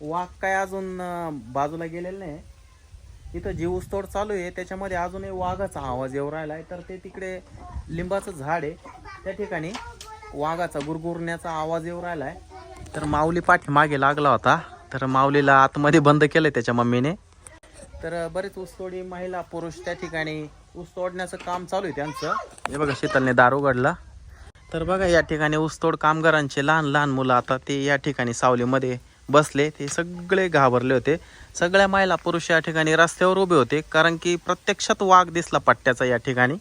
वाघ काय अजून बाजूला गेलेलं नाही. इथं जी चालू आहे. त्याच्यामध्ये अजूनही वाघाचा आवाज येऊ राहिला आहे तर ते तिकडे लिंबाचं झाड आहे. त्या ठिकाणी वाघाचा गुरगुरण्याचा आवाज येऊ राहिला आहे तर माऊली पाठी मागे लागला होता. तर माऊलीला आतमध्ये बंद केलंय त्याच्या मम्मीने. तर बरेच ऊसतोडी महिला पुरुष त्या ठिकाणी ऊस तोडण्याचं काम चालू आहे त्यांचं. हे बघा शीतलने दार उघडला. तर बघा या ठिकाणी ऊसतोड कामगारांचे लहान लहान मुलं आता ते या ठिकाणी सावलीमध्ये बसले ते सगळे घाबरले होते. सगळ्या महिला पुरुष या ठिकाणी रस्त्यावर उभे होते कारण की प्रत्यक्षात वाघ दिसला पट्ट्याचा या ठिकाणी.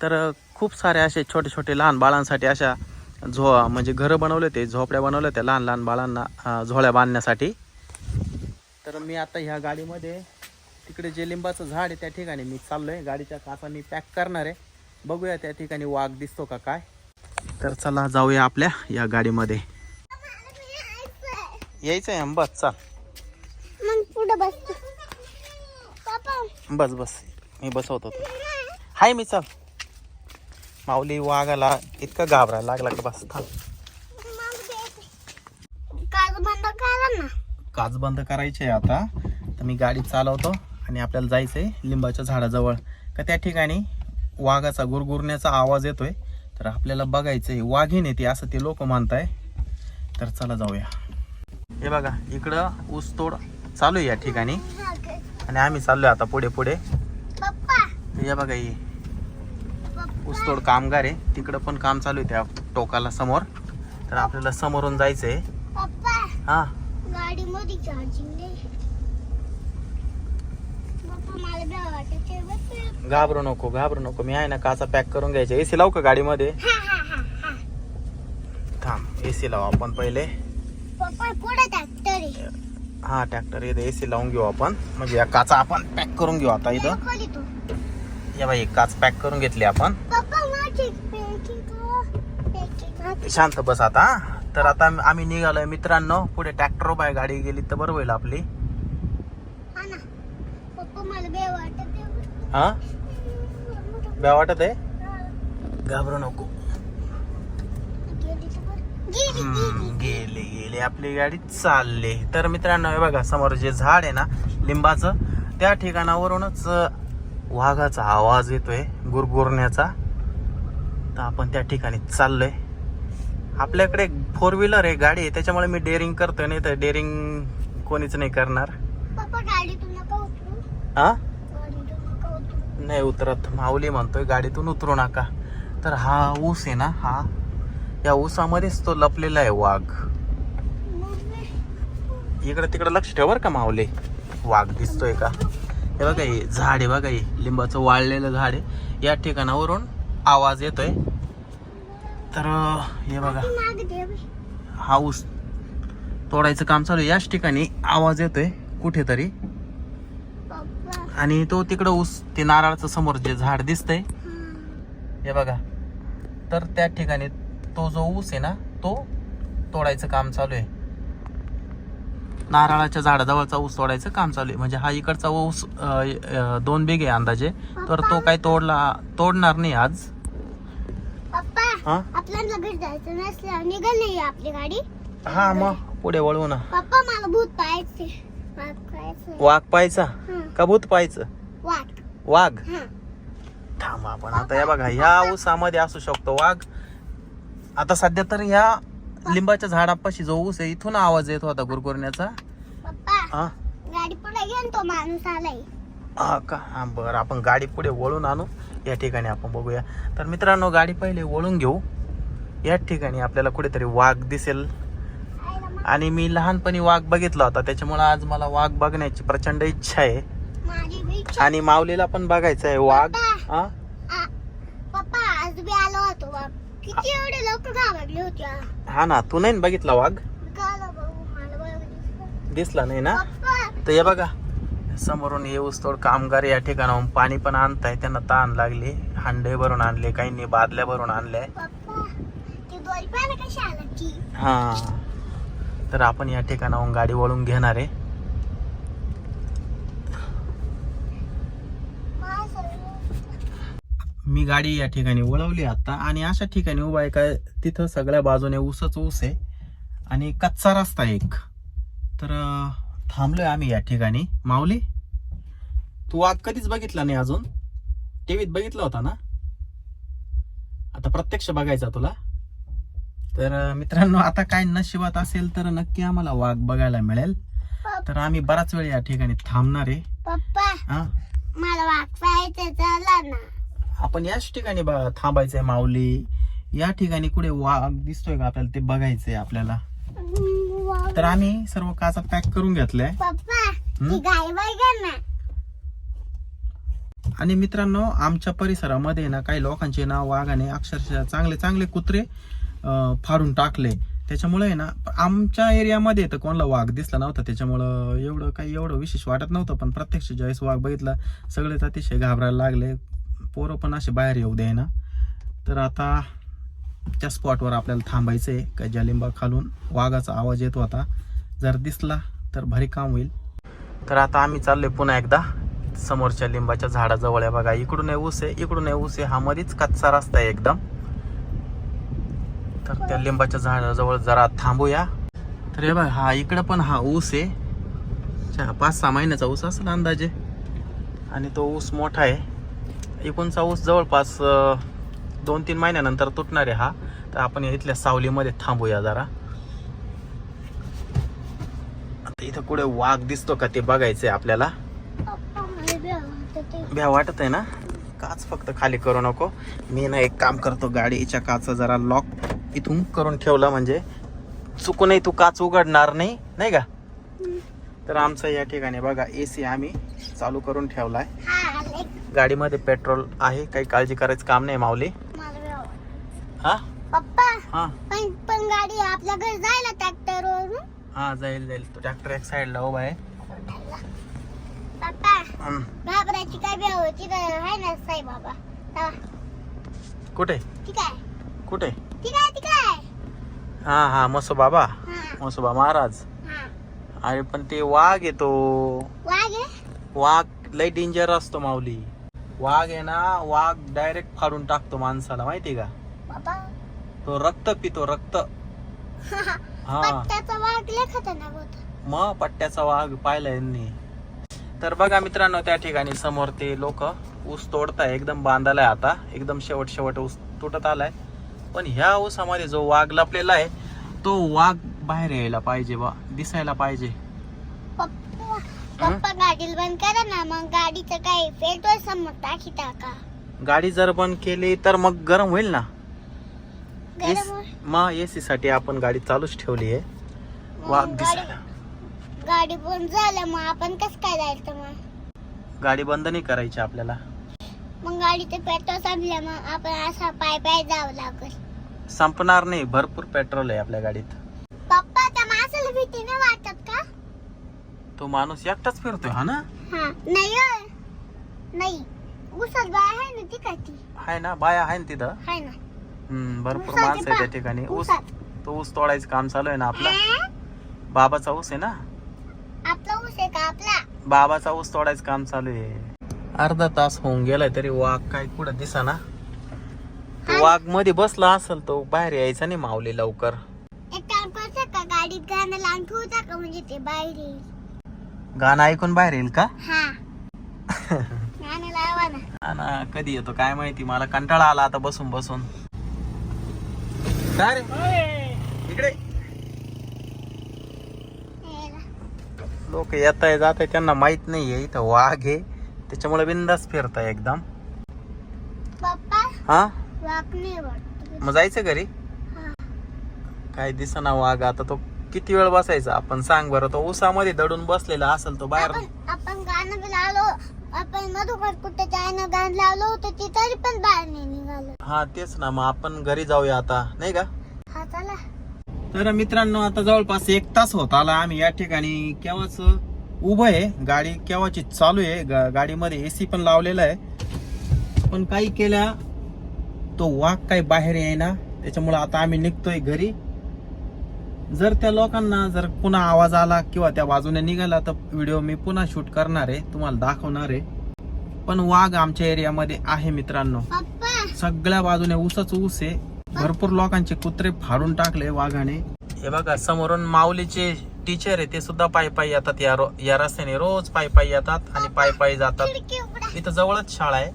तर खूप सारे असे छोटे छोटे लहान बाळांसाठी अशा झो म्हणजे घरं बनवले होते झोपड्या बनवल्या होत्या लहान लहान बाळांना झोळ्या बांधण्यासाठी. तर मी आता ह्या गाडीमध्ये तिकडे जे लिंबाचं झाड आहे त्या ठिकाणी मी चाललो आहे गाडीच्या काचा मी पॅक करणार आहे. बघूया त्या ठिकाणी वाघ दिसतो का काय. तर चला जाऊया आपल्या या गाडीमध्ये. यायचं आहे बस चाल. मग पुढे पापा बस बस. मी बसवतो. तू हाय मी चाल. माऊली वाघाला इतका घाबरायला लागला का बस थांब. काच बंद करा ना. काच बंद करायची आहे आता. तर मी गाडी चालवतो आणि आपल्याला जायचं आहे लिंबाच्या झाडाजवळ. का त्या ठिकाणी वाघाचा गुरगुरण्याचा आवाज येतोय. तर आपल्याला बघायचं आहे वाघीण येते असं ते लोक मानताय तर चला जाऊया. हे बघा इकडं ऊसतोड चालू आहे या ठिकाणी. आणि आम्ही चाललोय आता पुढे पुढे. पप्पा. हे बघा हे. ऊसतोड कामगार आहे. तिकडं पण काम चालू आहे त्या टोकाला समोर. तर आपल्याला समोरून जायचं आहे पप्पा हा घाबरू नको घाबरू नको. मी आहे ना काचा पॅक करून घ्यायचा. एसी लावू का गाडीमध्ये? थांब एसी लावू आपण पहिले. हा ट्रॅक्टर इथं एसी लावून घेऊ आपण. म्हणजे या काचा आपण पॅक करून घेऊ आता इथं. या बाई काच पॅक करून घेतली आपण. शांत बस आता. तर आता आम्ही निघालोय मित्रांनो. पुढे ट्रॅक्टर आहे गाडी गेली तर बरं होईल आपली. हा हा? ब्या वाटत आहे? घाबरू नको. गेली. गेली. आपली गाडी चालले. तर मित्रांनो हे बघा समोर जे झाड आहे ना लिंबाचं त्या ठिकाणावरूनच वाघाचा आवाज येतोय गुरगुरण्याचा. तर आपण त्या ठिकाणी चाललोय. आपल्याकडे फोर व्हीलर आहे गाडी आहे. त्याच्यामुळे मी डेअरिंग करतोय नाही तर डेअरिंग कोणीच नाही करणार. हा नाही उतरत. माऊली म्हणतोय गाडीतून उतरू नका. तर हा ऊस आहे ना हा या ऊसामध्येच तो लपलेला आहे वाघ. इकडे तिकडे लक्ष ठेव बरं का माऊले. वाघ दिसतोय का? हे बघा हे झाड आहे बघा हे लिंबाचं वाळलेलं झाड आहे. या ठिकाणावरून आवाज येतोय. तर हे बघा. हा ऊस तोडायचं काम चालू आहे. याच ठिकाणी आवाज येतोय कुठेतरी. आणि तो तिकडं ऊस ते नारळाचं समोर जे झाड दिसतंय हे बघा. तर त्या ठिकाणी तो जो ऊस आहे ना तो तोडायचं काम चालू आहे. नारळाच्या झाडाजवळचा ऊस तोडायचं काम चालू आहे. म्हणजे हा इकडचा ऊस दोन बिघे आहे अंदाजे. तर तो काही तोडला तोडणार नाही आज. हा? हा मग. पुढे वळवू ना. वाघ पाहायचं. का भूत पाहायचं? वाघ. वाघ. थांब आपण आता या बघा ह्या ऊसामध्ये असू शकतो वाघ. आता सध्या तर ह्या लिंबाच्या झाडापाशी जो ऊस आहे इथून आवाज येत होता गुरगुरण्याचा. पप्पा हा? गाडी पुढे घेऊन तो माणूस आलाय. हा का? हा बरं आपण गाडी पुढे वळून आणू. या ठिकाणी आपण बघूया. तर मित्रांनो गाडी पहिले वळून घेऊ. या ठिकाणी आपल्याला कुठेतरी वाघ दिसेल. आणि मी लहानपणी वाघ बघितला होता. त्याच्यामुळे आज मला वाघ बघण्याची प्रचंड इच्छा आहे. आणि माऊलीला पण बघायचं आहे वाघ. हा? पप्पा आज बी आलो होतो किती एवढे लोक घाबरले होते. हा ना तू नाही ना बघितला वाघ? गाला भाऊ मला बघ दिसलं. नाही ना? पप्पा. तर हे बघा समोरून हे ऊसतोड कामगार या ठिकाणाहून पाणी पण आणताय त्यांना ताण लागली. हांडे भरून आणले काहींनी बादल्या भरून आणल्या. पप्पा ती दोरी पाहिलं कशी आला की हा. तर आपण या ठिकाणाहून गाडी वळून घेणार आहे काय सगळं मी गाडी या ठिकाणी वळवली आता आणि अशा ठिकाणी उभा आहे काय तिथं सगळ्या बाजूने ऊसच ऊस आहे आणि कच्चा रस्ता एक. तर थांबलोय आम्ही या ठिकाणी. माऊली तू वाघ कधीच बघितला नाही अजून? टीव्हीत बघितला होता ना? आता प्रत्यक्ष बघायचा तुला. तर मित्रांनो आता काय नशिबात असेल तर नक्की आम्हाला वाघ बघायला मिळेल. तर आम्ही बराच वेळ या ठिकाणी थांबणार आहे. पप्पा. हा मला वाघ पाहायचं चला ना. आपण याच ठिकाणी थांबायचंय माऊली. या ठिकाणी कुठे वाघ दिसतोय का आपल्याला? ते बघायचंय आपल्याला. तर आम्ही सर्व काचा पॅक करून घेतलाय. आणि मित्रांनो आमच्या परिसरामध्ये ना काही लोकांचे ना वाघाने अक्षरशः चांगले चांगले कुत्रे फाडून टाकले. त्याच्यामुळे आहे ना आमच्या एरियामध्ये तर कोणाला वाघ दिसला नव्हता. त्याच्यामुळं एवढं काही एवढं विशेष वाटत नव्हतं. पण प्रत्यक्ष ज्यावेळेस वाघ बघितला सगळेच अतिशय घाबरायला लागले. पोरं पण असे बाहेर येऊ दे ना तर आता त्या स्पॉटवर आपल्याला थांबायचं आहे का ज्या लिंबा खालून. वाघाचा आवाज येत होता जर दिसला तर भारी काम होईल. तर आता आम्ही चाललोय पुन्हा एकदा. समोरच्या लिंबाच्या झाडाजवळ आहे बघा. इकडून आहे ऊस आहे इकडून आहे ऊस आहे. हा मध्येच कच्चा रस्ता आहे एकदम. तर त्या लिंबाच्या झाडाजवळ जरा थांबूया. तर हे बघा हा इकडं पण हा ऊस आहे. पाच सहा महिन्याचा ऊस असेल अंदाजे. आणि तो ऊस मोठा आहे. एकूणचा ऊस जवळपास दोन तीन महिन्यानंतर तुटणार आहे हा. तर आपण इथल्या सावलीमध्ये थांबूया जरा. आता इथं कुठे वाघ दिसतो का ते बघायचंय आपल्याला. भ्या वाटत आहे ना? काच फक्त खाली करू नको. मी ना एक काम करतो गाडीच्या काचा जरा लॉक इथून करून ठेवला म्हणजे चुकूनही तू काच उघडणार नाही नाही का? तर आमचं या ठिकाणी बघा ए सी आम्ही चालू करून ठेवला आहे गाडीमध्ये पेट्रोल आहे काही काळजी करायचं काम नाही माऊली. हा? पप्पा हा. पण पण गाडी आपल्या घरी जायला हा जाईल जाईल. तो ट्रॅक्टर एक साईडला उभा आहे. पप्पा हम्म. घाबरायची काय आहे ना साई बाबा. चला, कुठे? ठीक आहे. कुठे? ठीक आहे ठीक आहे. हा हा मसो बाबा. हा. मसोबा महाराज. हा. अरे पण ते वाघ येतो वाघ आहे? वाघ लय डेंजर असतो माऊली. वाघ आहे ना वाघ डायरेक्ट फाडून टाकतो माणसाला माहिती का? बाबा. तो रक्त पितो रक्त. हा. पट्ट्याचा वाघ लय खतरनाक होता मग पट्ट्याचा वाघ पाहिला यांनी. तर बघा मित्रांनो त्या ठिकाणी समोर ते लोक ऊस तोडताय. एकदम बांधालाय आता. एकदम शेवट शेवट ऊस तुटत आलाय. पण ह्या ऊसामध्ये जो वाघ लपलेला आहे तो वाघ बाहेर यायला पाहिजे बा. दिसायला पाहिजे. पप्पा गाडीला बंद करा ना मग गाडीचं काय पेट्रोल समोर टाकी टाका. गाडी जर बंद केली तर मग गरम होईल ना? मग एसी साठी आपण गाडी चालूच ठेवली आहे. वाघ मग दिसायला गाडी गाडी बंद झालं मग आपण कस काय जायचं मग? गाडी बंद नाही करायची आपल्याला. मग गाडीचं पेट्रोल संपलं मग आपण असा पाय पाय जावं लागल. संपणार नाही भरपूर पेट्रोल आहे आपल्या गाडीत. पप्पा त्या माणसाला भीती नाही वाटत का तो माणूस एकटाच फिरतोय हा ना? हा नाही होय. नाही. उसात बाय आहे ना ती काय ती? आहे ना बाया आहे ना तिथं? ना. हम्म, भरपूर माणसं आहे त्या ठिकाणी. ऊस. तो ऊस तोडायचं काम चालू आहे ना आपला? हा? बाबाचा ऊस आहे ना? आपला ऊस आहे का आपला? बाबाचा ऊस तोडायचं काम चालू आहे. अर्धा तास होऊन गेलाय तरी वाघ काय कुठं दिसाना? तो वाघमध्ये बसला असेल तो बाहेर यायचा नाही माऊली लवकर. एक काम करता का? गाडीत गाणं लावून ठेवता का? म्हणजे ते बाहेर येईल. गाणं ऐकून बाहेर येईल का? हा. गाणं लावा ना ना कधी येतो काय माहिती? मला कंटाळा आला आता बसून बसून. काय रे? इकडे. यायला. लोक येत आहे जात आहे त्यांना माहीत नाहीये इथं वाघ आहे. त्याच्यामुळे बिंदास फिरताय एकदम. पप्पा हा? वाटत. मग जायचं घरी. काय दिसना वाघ आता तो किती वेळ बसायचा? आपण सांग बरं तो उसामध्ये दडून बसलेला असेल तो बाहेर. आपण आपण गाणं बी लावलो. आपण मधुकर कुठे जायनं गाणं लावलं होतं ते तरी पण बाहेर नाही निघालं. हा तेच ना. मग आपण घरी जाऊया आता नाही का? हा चला. तर मित्रांनो आता जवळपास एक तास होत आला. आम्ही या ठिकाणी केव्हाच उभं आहे? गाडी केव्हाची चालू आहे? गा- गाडीमध्ये एसी पण लावलेला आहे. पण काही केल्या तो वाघ काही बाहेर येईना. त्याच्यामुळे आता आम्ही निघतोय घरी. जर त्या लोकांना जर पुन्हा आवाज आला किंवा त्या बाजूने निघाला तर व्हिडिओ मी पुन्हा शूट करणार आहे तुम्हाला दाखवणार आहे. पण वाघ आमच्या एरियामध्ये आहे मित्रांनो. सगळ्या बाजूने ऊसच ऊस आहे. भरपूर लोकांचे कुत्रे फाडून टाकले वाघाने. हे बघा समोरून माऊलीचे टीचर आहे ते सुद्धा पायी पायी येतात या या रस्त्याने. रोज पायी पायी येतात आणि पायी पायी जातात इथं जवळच शाळा आहे.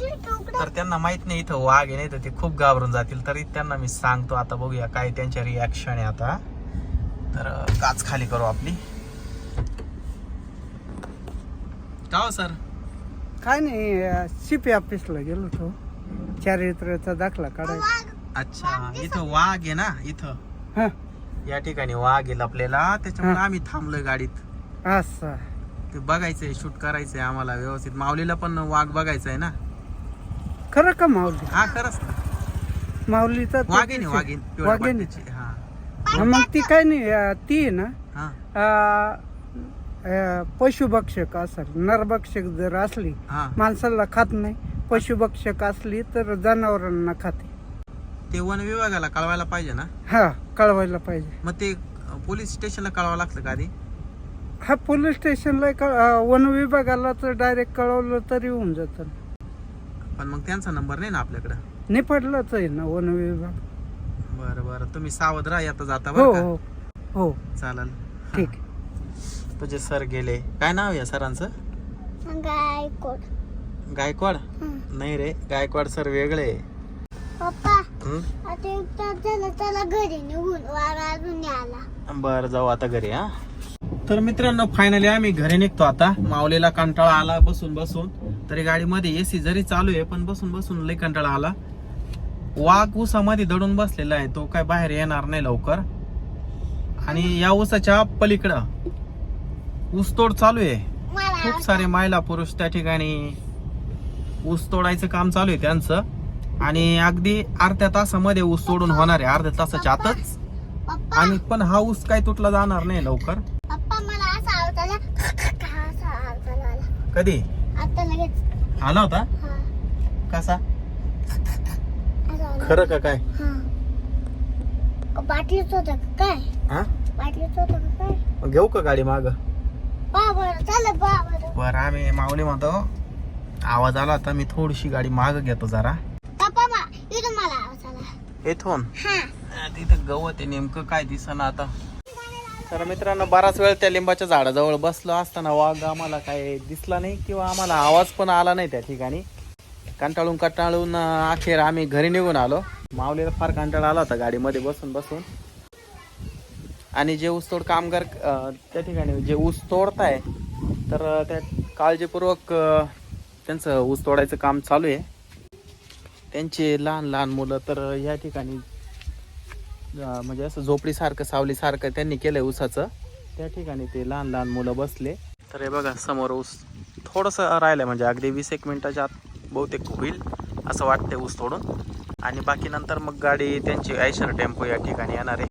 तर त्यांना माहीत नाही इथं वाघ आहे नाही तर ते खूप घाबरून जातील. तरी त्यांना मी सांगतो आता बघूया काय त्यांच्या रिॲक्शन आहे आता. तर काच खाली करू आपली. का हो सर? काय नाही सीपी ऑफिसला गेलो होतो. चारित्र्याचा दाखला काढायचा अच्छा इथं वाघ आहे ना इथं? हा. या ठिकाणी वाघ येईल आपल्याला त्याच्यामुळे हा. आम्ही थांबलोय गाडीत. असं. ते बघायचंय शूट करायचंय आम्हाला व्यवस्थित. माऊलीला पण वाघ बघायचा आहे ना? खरं का माऊली? हा खरंच ना. माऊलीचा तो वाघीने दिवस- वाघीन पिवळ्या वाघिणी. पट्ट्याची. हा. हा, मग ती काय नाही अं, ती आहे ना हा. अं, अं, पशुभक्षक असेल नरभक्षक जर असली हा. माणसाला खात नाही पशुभक्षक असली तर जनावरांना खाते. ते वन विभागाला कळवायला पाहिजे ना? हा कळवायला पाहिजे. मग ते पोलीस स्टेशनला कळवावं लागतं का आधी? हा पोलीस स्टेशनला क- अं, वन विभागाला तर डायरेक्ट कळवलं तरी होऊन जातं. पण मग त्यांचा नंबर नाही ना आपल्याकडं? नाही पडलंच आहे ना वन विभाग. बरं बरं. तुम्ही सावध राहा आता जाता हो बरं का? हो. हो. चालेल. ठीक. तुझे सर गेले. काय नाव आहे सरांचं? गाय कोट गायकवाड. नाही रे गायकवाड सर वेगळे. पप्पा हं? आता एक तास झाला त्याला घरी निघून वारा अजून नाही आला बरं जाऊ आता घरी हा. तर मित्रांनो फायनली आम्ही घरी निघतो आता. माऊलीला कंटाळा आला बसून बसून. तरी गाडीमध्ये एसी जरी चालू आहे पण बसून बसून लई कंटाळा आला. वाघ ऊसामध्ये दडून बसलेला आहे तो काय बाहेर येणार नाही लवकर. आणि या ऊसाच्या पलीकडं ऊसतोड चालू आहे. खूप सारे महिला पुरुष त्या ठिकाणी ऊस तोडायचं काम चालू आहे त्यांचं. आणि अगदी अर्ध्या तासामध्ये ऊस तोडून होणार आहे अर्ध्या तासाच्या आतच. आणि पण हा ऊस काही तुटला जाणार नाही लवकर. कधी? आता लगेच. आला होता? हा. कसा? असा आला. खरं का काय? हा. बाटलीच होतं का काय? हा? बाटलीच होतं का काय? मग घेऊ का गाडी माग? पहा बरं पहा बरं. बर आम्ही माऊली म्हणतो आवाज आला तर मी थोडीशी गाडी माग घेतो जरा. इथून मला आवाज आला. इथून? हा. तिथं गवत आहे नेमकं काय दिसना आता. तर मित्रांनो बराच वेळ त्या लिंबाच्या झाडाजवळ बसलो असताना वाघ आम्हाला काय दिसला नाही किंवा आम्हाला आवाज पण आला नाही त्या ठिकाणी. कंटाळून कंटाळून अखेर आम्ही घरी निघून आलो. माऊलीला फार कंटाळा आला होता गाडीमध्ये बसून बसून. आणि जे ऊसतोड कामगार त्या ठिकाणी जे ऊस तोडताय तर त्या काळजीपूर्वक त्यांचं ऊस तोडायचं काम चालू आहे. त्यांचे लहान लहान मुलं तर या ठिकाणी म्हणजे असं झोपडीसारखं सावलीसारखं त्यांनी केलंय ऊसाचं. त्या ठिकाणी ते लहान लहान मुलं बसले. तर हे बघा समोर ऊस थोडंसं राहिलं म्हणजे अगदी वीस एक मिनिटाच्या आत बहुतेक होईल असं वाटतंय ऊस तोडून. आणि बाकी नंतर मग गाडी त्यांची आयशर टेम्पो या ठिकाणी येणार आहे.